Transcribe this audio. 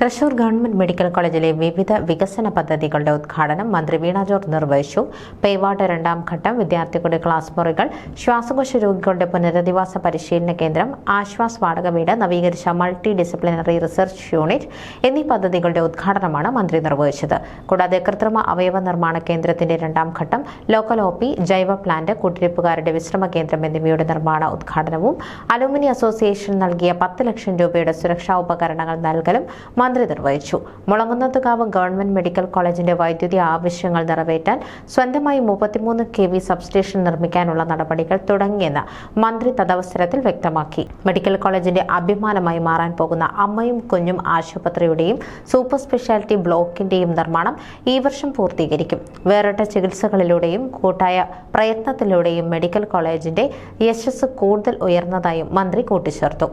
Thrissur government medical കോളേജിലെ വിവിധ വികസന പദ്ധതികളുടെ ഉദ്ഘാടനം മന്ത്രി വീണ ജോർജ് നിർവഹിച്ചു. പേവാർഡ് രണ്ടാം ഘട്ടം വിദ്യാർത്ഥികളുടെ ക്ലാസ് മുറികൾ ശ്വാസകോശ രോഗികളുടെ പുനരധിവാസ പരിശീലന കേന്ദ്രം ആശ്വാസ് വാടക വീട് നവീകരിച്ച മൾട്ടി ഡിസിപ്ലിനറി റിസർച്ച് യൂണിറ്റ് എന്നീ പദ്ധതികളുടെ ഉദ്ഘാടനമാണ് മന്ത്രി നിർവഹിച്ചത്. കൂടാതെ കൃത്രിമ അവയവ നിർമ്മാണ കേന്ദ്രത്തിന്റെ രണ്ടാം ഘട്ടം ലോക്കൽ ഒ പി ജൈവ പ്ലാന്റ് കൂട്ടിരിപ്പുകാരുടെ വിശ്രമ കേന്ദ്രം എന്നിവയുടെ നിർമ്മാണ ഉദ്ഘാടനവും അലുമിനി അസോസിയേഷൻ നൽകിയ പത്ത് ലക്ഷം രൂപയുടെ സുരക്ഷാ ഉപകരണങ്ങൾ നൽകലും മന്ത്രി നിർവഹിച്ചു. മുളങ്ങുന്നത്തുകാവ് ഗവൺമെന്റ് മെഡിക്കൽ കോളേജിന്റെ വൈദ്യുതി ആവശ്യങ്ങൾ നിറവേറ്റാൻ സ്വന്തമായി മുപ്പത്തിമൂന്ന് കെ വി സബ്സ്റ്റേഷൻ നിർമ്മിക്കാനുള്ള നടപടികൾ തുടങ്ങിയെന്ന് മന്ത്രി തദവസരത്തിൽ വ്യക്തമാക്കി. മെഡിക്കൽ കോളേജിന്റെ അഭിമാനമായി മാറാൻ പോകുന്ന അമ്മയും കുഞ്ഞും ആശുപത്രിയുടെയും സൂപ്പർ സ്പെഷ്യാലിറ്റി ബ്ലോക്കിന്റെയും നിർമ്മാണം ഈ വർഷം പൂർത്തീകരിക്കും. വേറിട്ട ചികിത്സകളിലൂടെയും കൂട്ടായ പ്രയത്നത്തിലൂടെയും മെഡിക്കൽ കോളേജിന്റെ യശസ് കൂടുതൽ ഉയർന്നതായും മന്ത്രി കൂട്ടിച്ചേർത്തു.